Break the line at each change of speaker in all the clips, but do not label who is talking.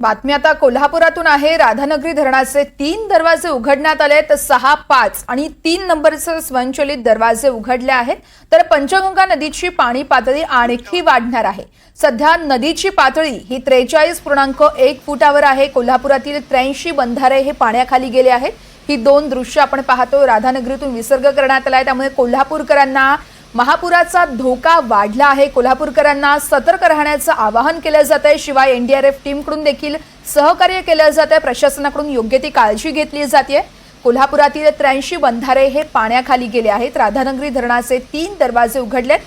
बातमी आता कोल्हापुरातून आहे. राधानगरी धरणाचे तीन दरवाजे उघडण्यात आले तर सहा पाच आणि तीन नंबरचे स्वयंचलित दरवाजे उघडले आहेत. तर पंचगंगा नदीची पाणी पातळी आणखी वाढणार आहे. सध्या नदीची पातळी ही त्रेचाळीस पूर्णांक एक फुटावर आहे. कोल्हापुरातील त्र्याऐंशी बंधारे हे पाण्याखाली गेले आहेत. ही दोन दृश्य आपण पाहतो. राधानगरीतून विसर्ग करण्यात आला आहे. त्यामुळे कोल्हापूरकरांना महापुराचा धोका वाढला आहे. कोल्हापूरकरांना सतर्क राहण्याचं आवाहन केलं जात आहे शिवाय एनडीआरएफ टीमकडून देखील सहकार्य केलं जात आहे प्रशासनाकडून योग्य ती काळजी घेतली जाते कोल्हापुरातील त्र्याऐंशी बंधारे हे पाण्याखाली गेले आहेत. राधानगरी धरणाचे तीन दरवाजे उघडलेत.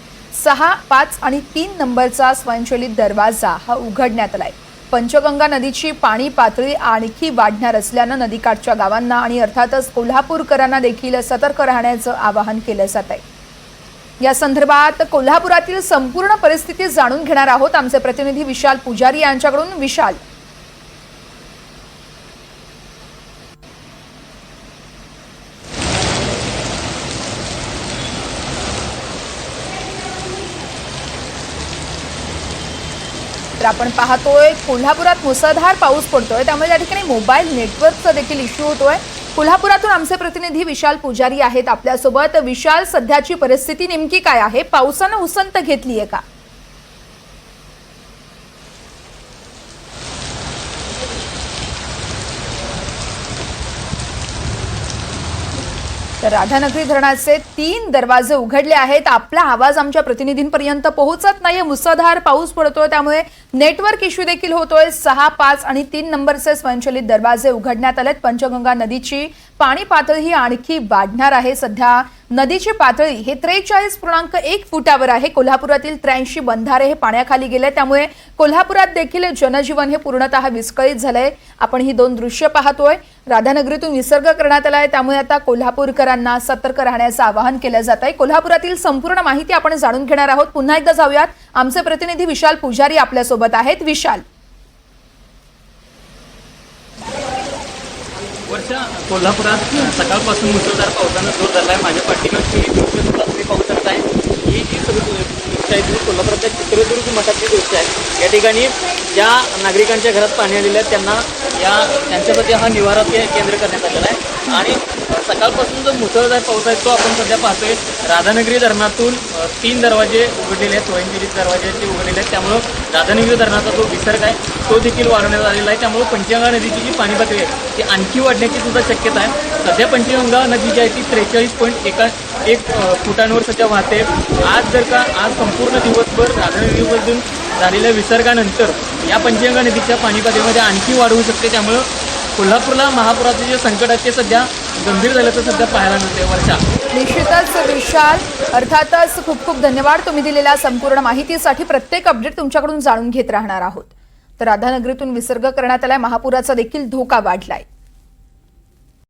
सहा पाच आणि तीन नंबरचा स्वयंचलित दरवाजा हा उघडण्यात आलाय. पंचगंगा नदीची पाणी पातळी आणखी वाढणार असल्यानं नदीकाठच्या गावांना आणि अर्थातच कोल्हापूरकरांना देखील सतर्क राहण्याचं आवाहन केलं जात आहे या संदर्भात कोल्हापुरातील संपूर्ण परिस्थिती जाणून घेणार आहोत आमचे प्रतिनिधी विशाल पुजारी यांच्याकडून. विशाल. तर आपण पाहतोय कोल्हापुरात मुसळधार पाऊस पडतोय त्यामुळे या ठिकाणी मोबाईल नेटवर्कचा देखील इश्यू होतोय. कोल्हापुरातून आमचे प्रतिनिधी विशाल पुजारी आहेत आपल्यासोबत. विशाल सध्याची परिस्थिती नेमकी काय आहे? पावसानं उसंत घेतलीये का? तर राधानगरी धरणाचे तीन दरवाजे उघडले आहेत. आपला आवाज आमच्या प्रतिनिधींपर्यंत पोहोचत नाहीये. मुसळधार पाऊस पडतोय. त्यामुळे नेटवर्क इश्यू देखील होतोय. सहा पाच आणि तीन नंबरचे स्वयंचलित दरवाजे उघडण्यात आलेत. पंचगंगा नदीची पाणी पातळी ही आणखी वाढणार आहे. सध्या नदीची पातळी हे त्रेचाळीस पूर्णांक एक फुटावर आहे. कोल्हापुरातील त्र्याऐंशी बंधारे हे पाण्याखाली गेले. त्यामुळे कोल्हापुरात देखील जनजीवन हे पूर्णतः विस्कळीत झालंय. आपण ही दोन दृश्य पाहतोय. राधानगरीतून विसर्ग करण्यात आला आहे त्यामुळे आता कोल्हापूरकरांना सतर्क राहण्याचं आवाहन केलं जात आहे कोल्हापुरातील संपूर्ण माहिती आपण जाणून घेणार आहोत. पुन्हा एकदा जाऊयात. आमचे प्रतिनिधी विशाल पुजारी आपल्यासोबत आहेत. विशाल
वर्षा कोल्हापुरात सकाळपासून मुसळधार पावसानं जोर धरला आहे माझ्या पाठीमागची ही दृश्य सुद्धा तुम्ही पाहू शकताय. ही जी सगळी गोष्ट आहे ती कोल्हापुरातल्या चित्रदुर्ग मठातली गोष्ट आहे. या ठिकाणी ज्या नागरिकांच्या घरात पाणी आलेलं आहे त्यांना या त्यांच्यासाठी हा निवारा के- केंद्र करण्यात आलेला आहे. आणि सकाळपासून जो मुसळधार पाऊस आहे तो आपण सध्या पाहतोय. राधानगरी धरणातून तीन दरवाजे उघडलेले आहेत. स्वयंचलित दरवाजे ते उघडलेले आहेत त्यामुळं राधानगरी धरणाचा जो विसर्ग आहे तो देखील वाढवण्यात आलेला आहे. त्यामुळं पंचगंगा नदीची जी पाणी पातळी आहे ती आणखी वाढण्याची सुद्धा शक्यता आहे. सध्या पंचगंगा नदी जी आहे ती त्रेचाळीस पॉईंट एका एक फुटांवर सध्या वाहते. आज जर का आज संपूर्ण दिवसभर राधानगरीमधून झालेल्या विसर्गानंतर या पंचगंगा नदीच्या पाणी पातळीमध्ये आणखी वाढ होऊ शकते. त्यामुळं कोल्हापूरला महापुराचे जे संकट आहे ते सध्या गंभीर झाल्याचं सध्या पाहायला मिळते वर्षा
निश्चितच विशाल अर्थातच खूप खूप धन्यवाद तुम्ही दिलेल्या संपूर्ण माहितीसाठी. प्रत्येक अपडेट तुमच्याकडून जाणून घेत राहणार आहोत. तर राधानगरीतून विसर्ग करण्यात आलाय महापुराचा देखील धोका वाढलाय.